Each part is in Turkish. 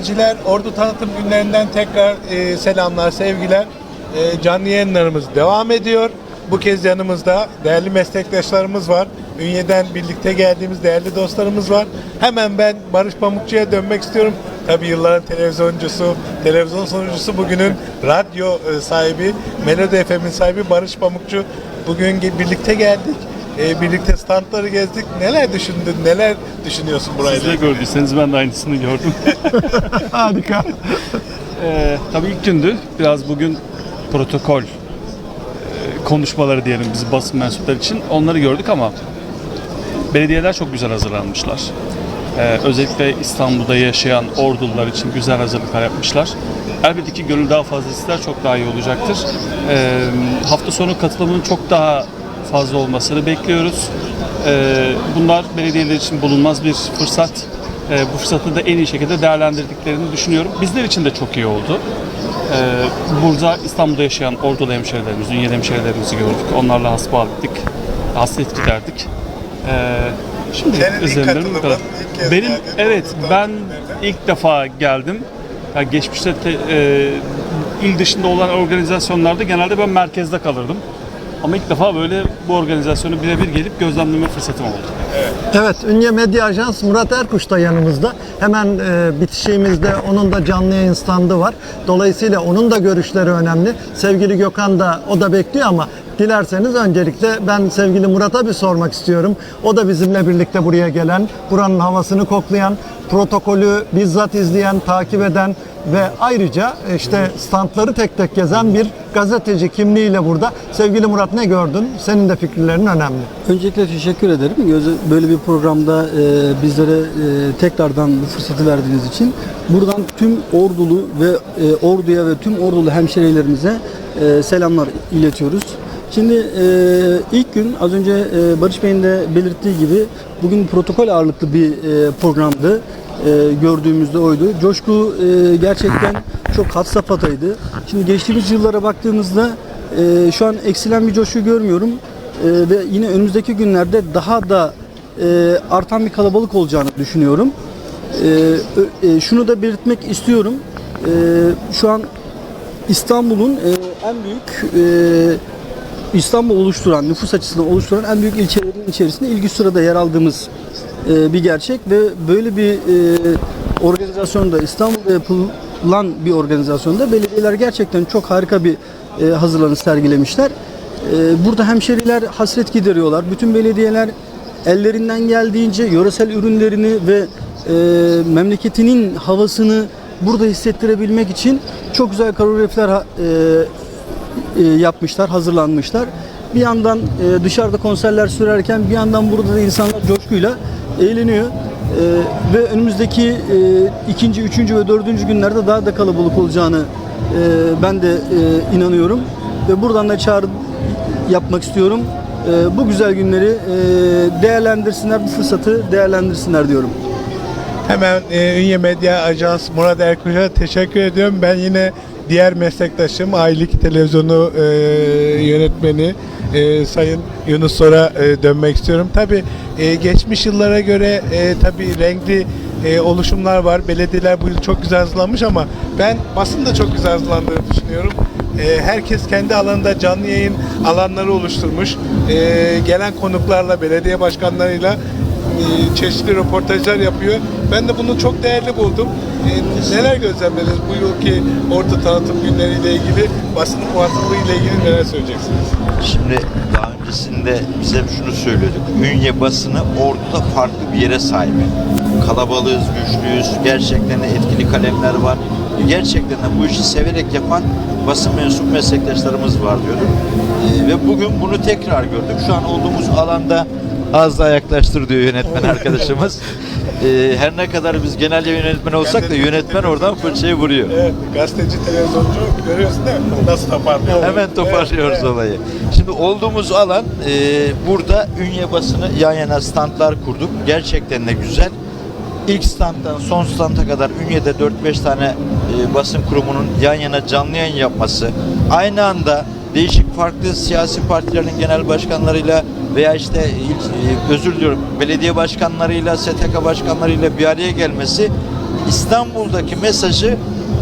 Değerli dinleyiciler, Ordu Tanıtım Günlerinden tekrar e, selamlar, sevgiler. E, canlı yayınlarımız devam ediyor. Bu kez yanımızda değerli meslektaşlarımız var. Ünye'den birlikte geldiğimiz değerli dostlarımız var. Hemen ben Barış Pamukçu'ya dönmek istiyorum. Tabii yılların televizyoncusu, televizyon sunucusu bugünün radyo e, sahibi, Melodi FM'in sahibi Barış Pamukçu. Bugün birlikte geldik. E, birlikte standları gezdik. Neler düşündün, neler düşünüyorsun burayla? Siz de gördüyseniz ben de aynısını gördüm. Harika. Ee, tabii ilk gündü. Biraz bugün protokol e, konuşmaları diyelim biz basın mensupları için. Onları gördük ama belediyeler çok güzel hazırlanmışlar. Ee, özellikle İstanbul'da yaşayan ordular için güzel hazırlıklar yapmışlar. Elbette ki gönül daha fazla ister, çok daha iyi olacaktır. Ee, hafta sonu katılımının çok daha fazla olmasını bekliyoruz. Ee, bunlar belediyeler için bulunmaz bir fırsat. Ee, bu fırsatı da en iyi şekilde değerlendirdiklerini düşünüyorum. Bizler için de çok iyi oldu. Ee, burada İstanbul'da yaşayan Ordulu hemşehrilerimizi, Ünye'li hemşehrilerimizi gördük. Onlarla hasbihal ettik, hasret giderdik. Şimdi izlenimlerim bu kadar. Benim evet ben ilk defa geldim. Ya geçmişte te- e, il dışında olan organizasyonlarda genelde ben merkezde kalırdım. Ama ilk defa böyle bu organizasyonu birebir gelip gözlemleme fırsatım oldu. Evet, Ünye Medya Ajans Murat Erkuş da yanımızda. Hemen e, bitişiğimizde onun da canlı yayın standı var. Dolayısıyla onun da görüşleri önemli. Sevgili Gökhan da o da bekliyor ama dilerseniz öncelikle ben sevgili Murat'a bir sormak istiyorum. O da bizimle birlikte buraya gelen, buranın havasını koklayan, protokolü bizzat izleyen, takip eden ve ayrıca işte standları tek tek gezen bir gazeteci kimliğiyle burada. Sevgili Murat ne gördün? Senin de fikirlerin önemli. Öncelikle teşekkür ederim. Böyle bir programda e, bizlere e, tekrardan bu fırsatı verdiğiniz için. Buradan tüm ordulu ve e, orduya ve tüm ordulu hemşehrilerimize e, selamlar iletiyoruz. Şimdi e, ilk gün az önce e, Barış Bey'in de belirttiği gibi bugün protokol ağırlıklı bir e, programdı. E, gördüğümüzde oydu. Coşku e, gerçekten çok had safhataydı. Şimdi geçtiğimiz yıllara baktığımızda e, şu an eksilen bir coşku görmüyorum. Ee, ve yine önümüzdeki günlerde daha da e, artan bir kalabalık olacağını düşünüyorum. Ö- e, şunu da belirtmek istiyorum. Ee, şu an İstanbul'un e, en büyük e, İstanbul oluşturan, nüfus açısından oluşturan en büyük ilçelerin içerisinde ilgi sırada yer aldığımız e, bir gerçek ve böyle bir e, organizasyonda İstanbul'da yapılan bir organizasyonda belediyeler gerçekten çok harika bir e, hazırlanış sergilemişler. E, burada hemşeriler hasret gideriyorlar. Bütün belediyeler ellerinden geldiğince yöresel ürünlerini ve e, memleketinin havasını burada hissettirebilmek için çok güzel koreografiler e, e, yapmışlar, hazırlanmışlar. Bir yandan e, dışarıda konserler sürerken bir yandan burada da insanlar coşkuyla eğleniyor. E, ve önümüzdeki e, ikinci, üçüncü ve dördüncü günlerde daha da kalabalık olacağını e, ben de e, inanıyorum. Ve buradan da çağrı yapmak istiyorum. E, bu güzel günleri e, değerlendirsinler, bu fırsatı değerlendirsinler diyorum. Hemen e, Ünye Medya Ajans Murat Erkuş'a teşekkür ediyorum. Ben yine diğer meslektaşım Aylık Televizyonu e, yönetmeni e, Sayın Yunus Sor'a e, dönmek istiyorum. Tabii e, geçmiş yıllara göre e, tabii renkli e, oluşumlar var. Belediyeler bu yıl çok güzel hazırlanmış ama ben basın da çok güzel hazırlandığını düşünüyorum. E, herkes kendi alanında canlı yayın alanları oluşturmuş. E, gelen konuklarla, belediye başkanlarıyla çeşitli röportajlar yapıyor. Ben de bunu çok değerli buldum. E, neler gözlemlediniz bu yılki Orta Tanıtım Günleri ile ilgili, basın muhataplığı ile ilgili neler söyleyeceksiniz? Şimdi daha öncesinde biz hep şunu söylüyorduk. Ünye basını orduda farklı bir yere sahip. Kalabalığız, güçlüyüz, gerçekten de etkili kalemler var. Gerçekten de bu işi severek yapan basın mensup meslektaşlarımız var diyordum. Ee, ve bugün bunu tekrar gördük. Şu an olduğumuz alanda az da yaklaştır diyor yönetmen arkadaşımız. Ee, her ne kadar biz genel yayın yönetmeni olsak da yönetmen oradan fırçayı vuruyor. Evet, gazeteci, televizyoncu görüyorsun değil mi? Nasıl toparlıyor? Hemen toparlıyoruz olayı. Şimdi olduğumuz alan e, burada ünye basını yan yana standlar kurduk. Gerçekten de güzel. İlk standtan son standa kadar Ünye'de 4-5 tane e, basın kurumunun yan yana canlı yayın yapması, aynı anda değişik farklı siyasi partilerin genel başkanlarıyla veya işte il- e, özür diliyorum belediye başkanlarıyla, STK başkanlarıyla bir araya gelmesi İstanbul'daki mesajı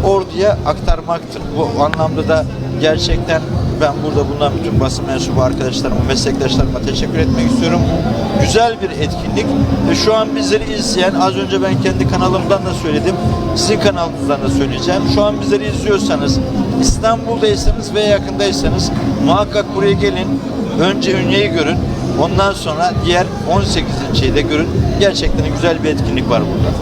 orduya aktarmaktır. Bu anlamda da gerçekten ben burada bulunan bütün basın mensubu arkadaşlarıma, meslektaşlarıma teşekkür etmek istiyorum. Güzel bir etkinlik. Ve şu an bizleri izleyen, az önce ben kendi kanalımdan da söyledim, sizin kanalınızdan da söyleyeceğim. Şu an bizleri izliyorsanız, İstanbul'daysanız ve yakındaysanız muhakkak buraya gelin. Önce Ünye'yi görün. Ondan sonra diğer 18 ilçeyi de görün. Gerçekten güzel bir etkinlik var burada.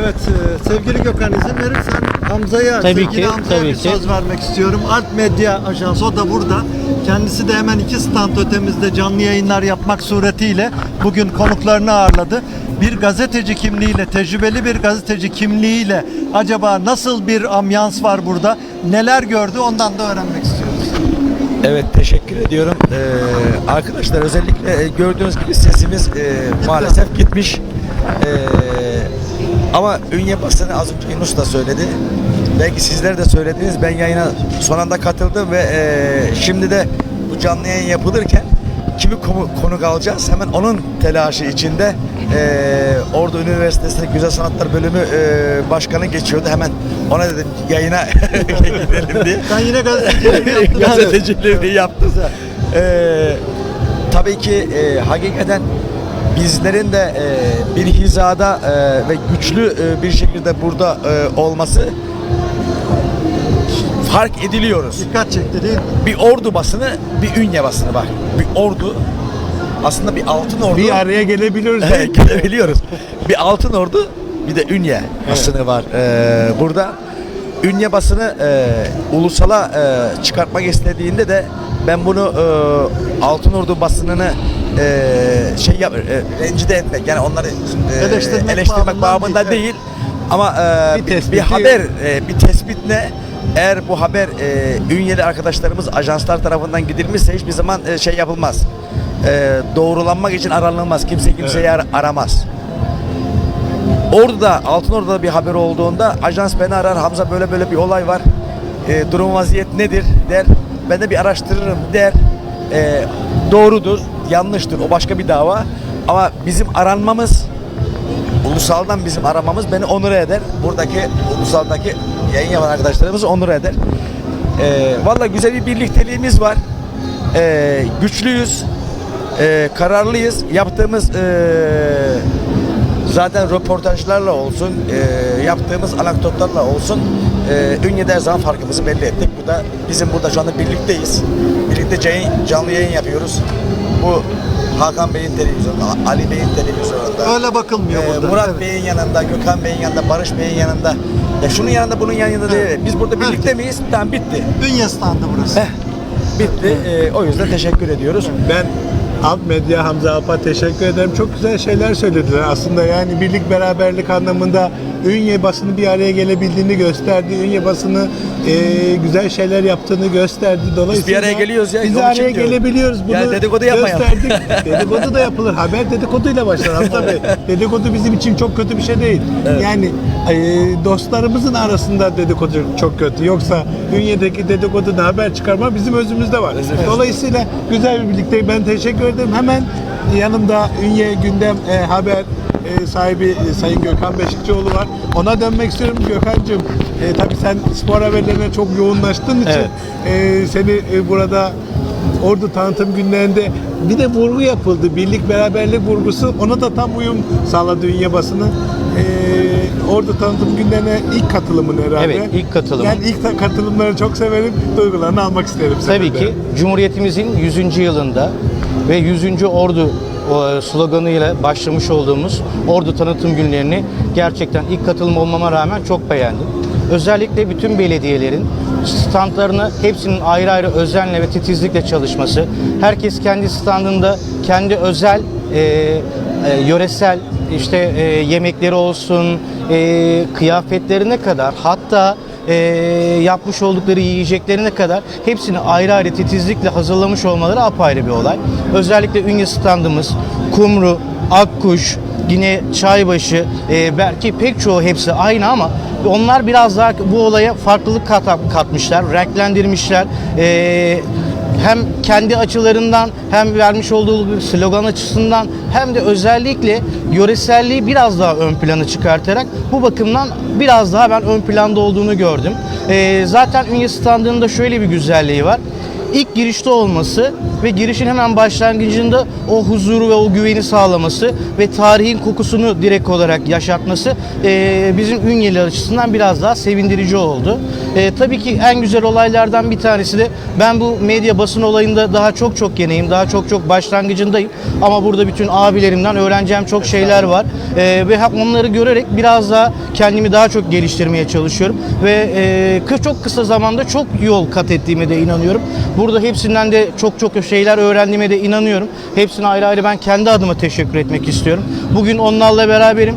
Evet e, sevgili Gökhan izin verirsen Hamza'ya, Tabii sevgili ki, Hamza'ya tabii bir ki. söz vermek istiyorum. Art Medya Ajansı o da burada. Kendisi de hemen iki stand ötemizde canlı yayınlar yapmak suretiyle bugün konuklarını ağırladı. Bir gazeteci kimliğiyle, tecrübeli bir gazeteci kimliğiyle acaba nasıl bir ambiyans var burada? Neler gördü ondan da öğrenmek istiyoruz. Evet teşekkür ediyorum. Ee, arkadaşlar özellikle e, gördüğünüz gibi sesimiz e, maalesef gitmiş. Ee, ama ünye basını az önce Yunus da söyledi. Belki sizler de söylediniz. Ben yayına son anda katıldım ve e, şimdi de bu canlı yayın yapılırken kimi konu, konuk alacağız? Hemen onun telaşı içinde e, Ordu Üniversitesi Güzel Sanatlar Bölümü e, başkanı geçiyordu. Hemen ona dedim yayına gidelim diye. Sen yine gazeteciliğini yaptın. gazeteciliğini. Ee, tabii ki e, hakikaten bizlerin de e, bir hizada e, ve güçlü e, bir şekilde burada e, olması fark ediliyoruz. Dikkat çekti değil mi? Bir ordu basını, bir ünye basını bak. Bir ordu aslında bir altın ordu. Bir araya gelebiliyoruz mi? Gelebiliyoruz. Bir altın ordu, bir de ünye basını var ee, burada. Ünye basını e, ulusala e, çıkartmak istediğinde de ben bunu e, altın ordu basınını e, şey yap, e, rencide etmek yani onları e, Eleştirmek eleştirmek babından değil, değil. Ama e, Bir bir, bir haber, e, bir tespit ne? Eğer bu haber e, ünyeli arkadaşlarımız ajanslar tarafından gidilmişse hiçbir zaman e, şey yapılmaz. E, doğrulanmak için aranılmaz. Kimse kimseyi ar- aramaz. Orada Altın Ordu'da bir haber olduğunda ajans beni arar. Hamza böyle böyle bir olay var. E, durum vaziyet nedir der. Ben de bir araştırırım der. E, doğrudur, yanlıştır. O başka bir dava. Ama bizim aranmamız ulusaldan bizim aramamız beni onur eder. Buradaki ulusaldaki yayın yapan arkadaşlarımız onur eder. E, Valla güzel bir birlikteliğimiz var. E, güçlüyüz. E, kararlıyız. Yaptığımız e, zaten röportajlarla olsun, e, yaptığımız anekdotlarla olsun e, Ünye'de her zaman farkımızı belli ettik. Bu da bizim burada şu anda birlikteyiz. Birlikte canlı yayın yapıyoruz. Bu Hakan Bey'in televizyonunda, Ali Bey'in televizyonunda. Öyle bakılmıyor e, burada. Murat Evet. Bey'in yanında, Gökhan Bey'in yanında, Barış Bey'in yanında. Ya şunun yanında, bunun yanında değil. Biz burada birlikte Herkes. miyiz? Tamam bitti. Bünye standı burası. Heh, bitti. E, o yüzden teşekkür ediyoruz. Ben Alt Medya Hamza Alp'a teşekkür ederim. Çok güzel şeyler söylediler. Aslında yani birlik beraberlik anlamında Ünye basını bir araya gelebildiğini gösterdi. Ünye basını e, güzel şeyler yaptığını gösterdi. Dolayısıyla araya geliyoruz ya, Biz araya diyorum. gelebiliyoruz. Bunu Yani dedikodu yapmayalım. gösterdik. dedikodu da yapılır. Haber dedikoduyla başlar Hamza Bey. Dedikodu bizim için çok kötü bir şey değil. Yani e, dostlarımızın arasında dedikodu çok kötü. Yoksa Ünye'deki dedikoduda haber çıkarma bizim özümüzde var. Dolayısıyla güzel bir birlikte ben teşekkür ederim. Hemen yanımda Ünye Gündem e, Haber e, sahibi e, Sayın Gökhan Beşikçioğlu var. Ona dönmek istiyorum Gökhan'cığım. E, tabii sen spor haberlerine çok yoğunlaştığın için e, seni e, burada Ordu tanıtım günlerinde bir de vurgu yapıldı. Birlik beraberlik vurgusu. Ona da tam uyum sağladı Ünye basını. Ee, Ordu tanıtım günlerine ilk katılımın herhalde. Evet, ilk katılımım. Yani ilk katılımları çok severim. Duygularını almak isterim. Tabii senin de. ki Cumhuriyetimizin 100. yılında ve 100. Ordu e, sloganıyla başlamış olduğumuz Ordu tanıtım günlerini gerçekten ilk katılım olmama rağmen çok beğendim. Özellikle bütün belediyelerin standlarını hepsinin ayrı ayrı özenle ve titizlikle çalışması, herkes kendi standında kendi özel e, e, yöresel işte e, yemekleri olsun, e, kıyafetlerine kadar hatta e, yapmış oldukları yiyeceklerine kadar hepsini ayrı ayrı titizlikle hazırlamış olmaları apayrı bir olay. Özellikle Ünye standımız, Kumru, Akkuş, yine Çaybaşı, e, belki pek çoğu hepsi aynı ama onlar biraz daha bu olaya farklılık kat, katmışlar, renklendirmişler. E, hem kendi açılarından hem vermiş olduğu bir slogan açısından hem de özellikle yöreselliği biraz daha ön plana çıkartarak bu bakımdan biraz daha ben ön planda olduğunu gördüm. Ee, zaten Ünye standında şöyle bir güzelliği var. İlk girişte olması ve girişin hemen başlangıcında o huzuru ve o güveni sağlaması ve tarihin kokusunu direkt olarak yaşatması eee, bizim Ünyeli açısından biraz daha sevindirici oldu. Eee, tabii ki en güzel olaylardan bir tanesi de ben bu medya basın olayında daha çok çok yeniyim, daha çok çok başlangıcındayım. Ama burada bütün abilerimden öğreneceğim çok şeyler var. Eee, ve onları görerek biraz daha kendimi daha çok geliştirmeye çalışıyorum. Ve kı- çok kısa zamanda çok yol kat ettiğime de inanıyorum. Burada hepsinden de çok çok şeyler öğrendiğime de inanıyorum. Hepsine ayrı ayrı ben kendi adıma teşekkür etmek istiyorum. Bugün onlarla beraberim.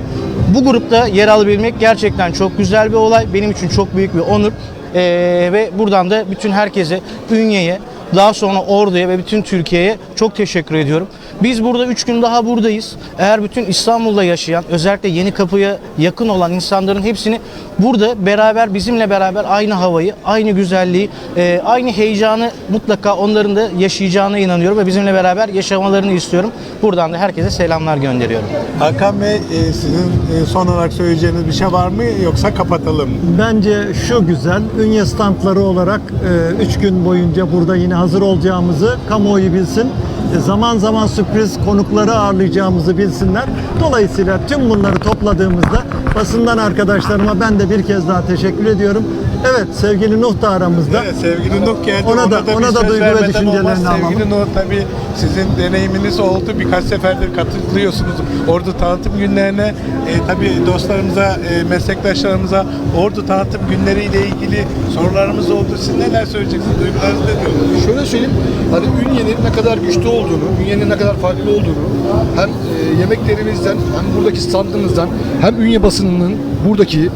Bu grupta yer alabilmek gerçekten çok güzel bir olay. Benim için çok büyük bir onur. Ee, ve buradan da bütün herkese, Ünye'ye, daha sonra Ordu'ya ve bütün Türkiye'ye çok teşekkür ediyorum. Biz burada 3 gün daha buradayız. Eğer bütün İstanbul'da yaşayan, özellikle Yeni Kapı'ya yakın olan insanların hepsini burada beraber, bizimle beraber aynı havayı, aynı güzelliği, e, aynı heyecanı mutlaka onların da yaşayacağına inanıyorum ve bizimle beraber yaşamalarını istiyorum. Buradan da herkese selamlar gönderiyorum. Hakan Bey e, sizin e, son olarak söyleyeceğiniz bir şey var mı yoksa kapatalım? Bence şu güzel, Ünye standları olarak 3 gün boyunca burada yine hazır olacağımızı kamuoyu bilsin. E, Zaman zaman sürpriz konukları ağırlayacağımızı bilsinler. Dolayısıyla tüm bunları topladığımızda basından arkadaşlarıma ben de bir kez daha teşekkür ediyorum. Evet sevgili Nuh da aramızda. Evet, sevgili Nuh geldi. Ona da- ona da duygu ve vermeden düşüncelerini alalım. Sevgili Nuh tabii sizin deneyiminiz oldu. Birkaç seferdir katılıyorsunuz Ordu tanıtım günlerine. E, tabii dostlarımıza, e, meslektaşlarımıza Ordu tanıtım günleriyle ilgili sorularımız oldu. Siz neler söyleyeceksiniz? Duygularınızı ne diyorsunuz? Şöyle söyleyeyim, hani Ünye'nin ne kadar güçlü olduğunu, Ünye'nin ne kadar farklı olduğunu hem e, yemeklerimizden hem buradaki standımızdan hem Ünye basınının buradaki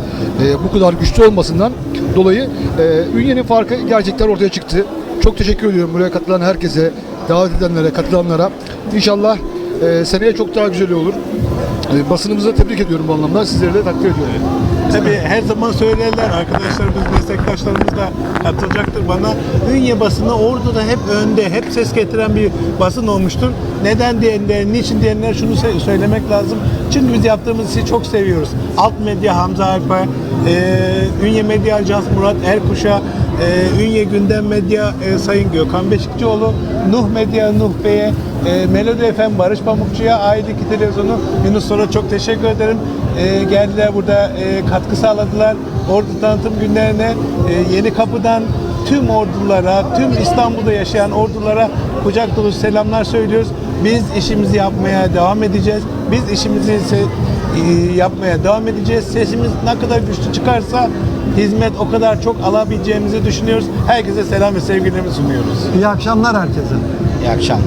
e, bu kadar güçlü olmasından dolayı e, Ünye'nin farkı gerçekten ortaya çıktı. Çok teşekkür ediyorum buraya katılan herkese, davet edenlere, katılanlara. İnşallah e, seneye çok daha güzel olur. E, basınımızı tebrik ediyorum bu anlamda. Sizleri de takdir ediyorum. Tabii her zaman söylerler arkadaşlarımız, meslektaşlarımız da katılacaktır bana. Ünye basını Ordu'da hep önde, hep ses getiren bir basın olmuştur. Neden diyenler, niçin diyenler şunu söylemek lazım. Çünkü biz yaptığımız işi çok seviyoruz. Alt Medya Hamza Alpay, e, Ünye Medya Ajans Murat Erkuş'a, e, Ünye Gündem Medya e, Sayın Gökhan Beşikçioğlu, Nuh Medya Nuh Bey'e, e, Melodi FM Barış Pamukçu'ya, Aydaki Televizyonu Yunus Sor'a çok teşekkür ederim. E, geldiler burada e, katkı sağladılar. Ordu tanıtım günlerine e, Yeni Kapı'dan tüm ordulara, tüm İstanbul'da yaşayan ordulara kucak dolu selamlar söylüyoruz. Biz işimizi yapmaya devam edeceğiz. Biz işimizi se- e, yapmaya devam edeceğiz. Sesimiz ne kadar güçlü çıkarsa hizmet o kadar çok alabileceğimizi düşünüyoruz. Herkese selam ve sevgilerimi sunuyoruz. İyi akşamlar herkese. İyi akşamlar.